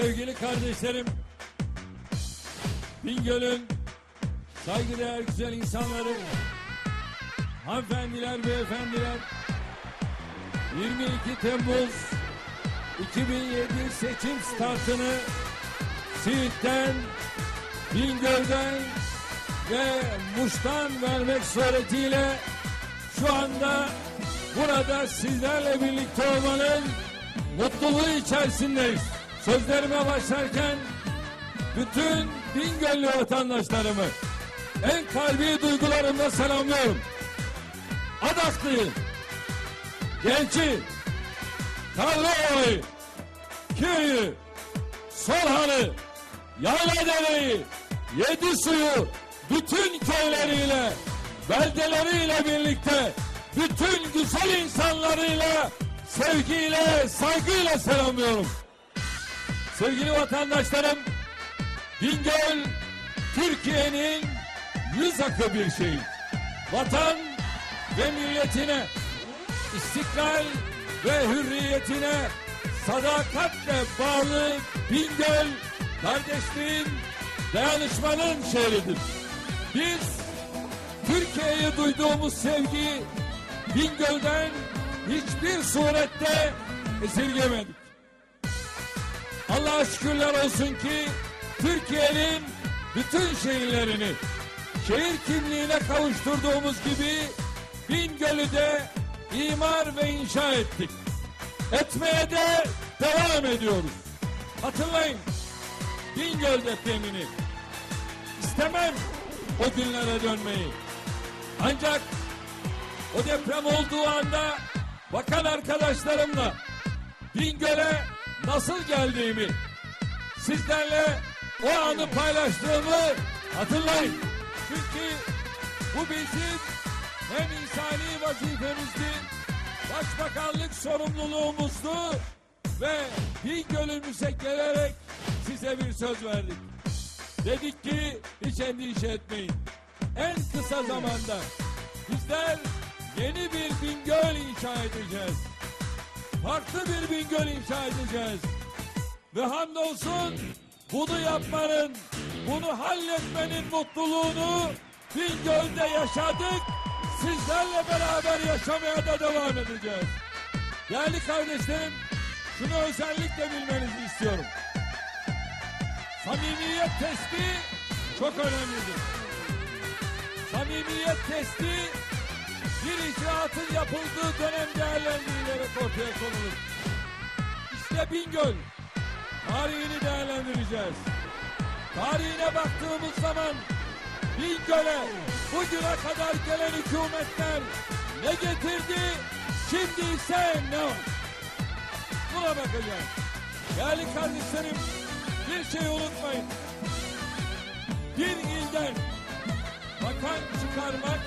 Sevgili kardeşlerim, Bingöl'ün saygıdeğer güzel insanları, hanımefendiler, beyefendiler, 22 Temmuz 2007 seçim startını Siirt'ten, Bingöl'den ve Muş'tan vermek suretiyle şu anda burada sizlerle birlikte olmanın mutluluğu içerisindeyiz. Sözlerime başlarken bütün Bingöl'lü vatandaşlarımı en kalbi duygularımla selamlıyorum. Adaklıyı, Genç'i, Karlıova'yı, Köyü, Solhan'ı, Yayladere'yi, Yedi Suyu, bütün köyleriyle, beldeleriyle birlikte, bütün güzel insanlarıyla, sevgiyle, saygıyla selamlıyorum. Sevgili vatandaşlarım, Bingöl, Türkiye'nin yüz akı bir şehir. Vatan ve milletine, istiklal ve hürriyetine sadakatle bağlı Bingöl, kardeşliğin, dayanışmanın şehridir. Biz Türkiye'ye duyduğumuz sevgiyi Bingöl'den hiçbir surette esirgemedik. Allah'a şükürler olsun ki Türkiye'nin bütün şehirlerini şehir kimliğine kavuşturduğumuz gibi Bingöl'ü de imar ve inşa ettik. Etmeye de devam ediyoruz. Hatırlayın Bingöl depremini. İstemem o günlere dönmeyi. Ancak o deprem olduğu anda bakan arkadaşlarımla Bingöl'e nasıl geldiğimi sizlerle o anı paylaştığımı hatırlayın. Çünkü bu bizim hem insani vazifemizdi, başbakanlık sorumluluğumuzdu ve Bingöl'ümüze gelerek size bir söz verdik. Dedik ki hiç endişe etmeyin. En kısa zamanda bizler yeni bir Bingöl inşa edeceğiz. Farklı bir Bingöl inşa edeceğiz. Ve hamdolsun bunu yapmanın, bunu halletmenin mutluluğunu Bingöl'de yaşadık. Sizlerle beraber yaşamaya da devam edeceğiz. Değerli kardeşlerim, şunu özellikle bilmenizi istiyorum. Samimiyet testi çok önemlidir. Samimiyet testi bir icraatın yapıldığı dönem değerlendirilerek ortaya konulur. İşte Bingöl tarihini değerlendireceğiz. Tarihine baktığımız zaman Bingöl'e bugüne kadar gelen hükümetler ne getirdi, şimdi ise ne var? Buna bakacağız. Değerli kardeşlerim bir şey unutmayın. Bir ilden bakan çıkarmak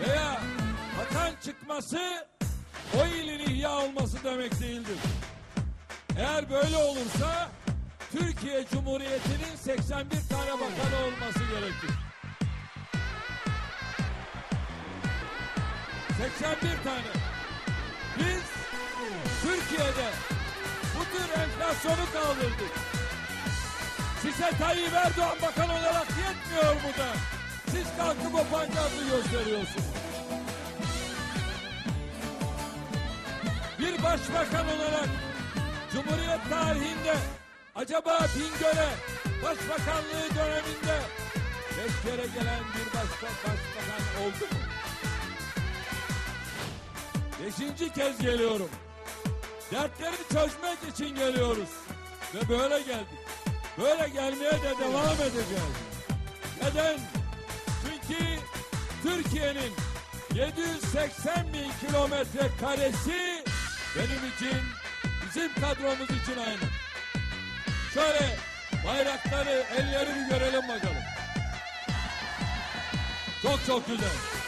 veya bakan çıkması o ilin ihya olması demek değildir. Eğer böyle olursa Türkiye Cumhuriyeti'nin 81 tane bakanı olması gerekir. 81 tane. Biz Türkiye'de bu tür enflasyonu kaldırdık. Size Tayyip Erdoğan bakan olarak yetmiyor mu da? Siz kalkıp o pankartı gösteriyorsunuz. Bir başbakan olarak Cumhuriyet tarihinde acaba Bingöl'e başbakanlığı döneminde beş kere gelen bir başka başbakan oldu mu? Beşinci kez geliyorum. Dertleri çözmek için geliyoruz. Ve böyle geldik. Böyle gelmeye de devam edeceğiz. Neden? Çünkü Türkiye'nin 780 bin kilometre karesi benim için, bizim kadromuz için aynı. Şöyle bayrakları, elleri bir görelim bakalım. Çok çok güzel.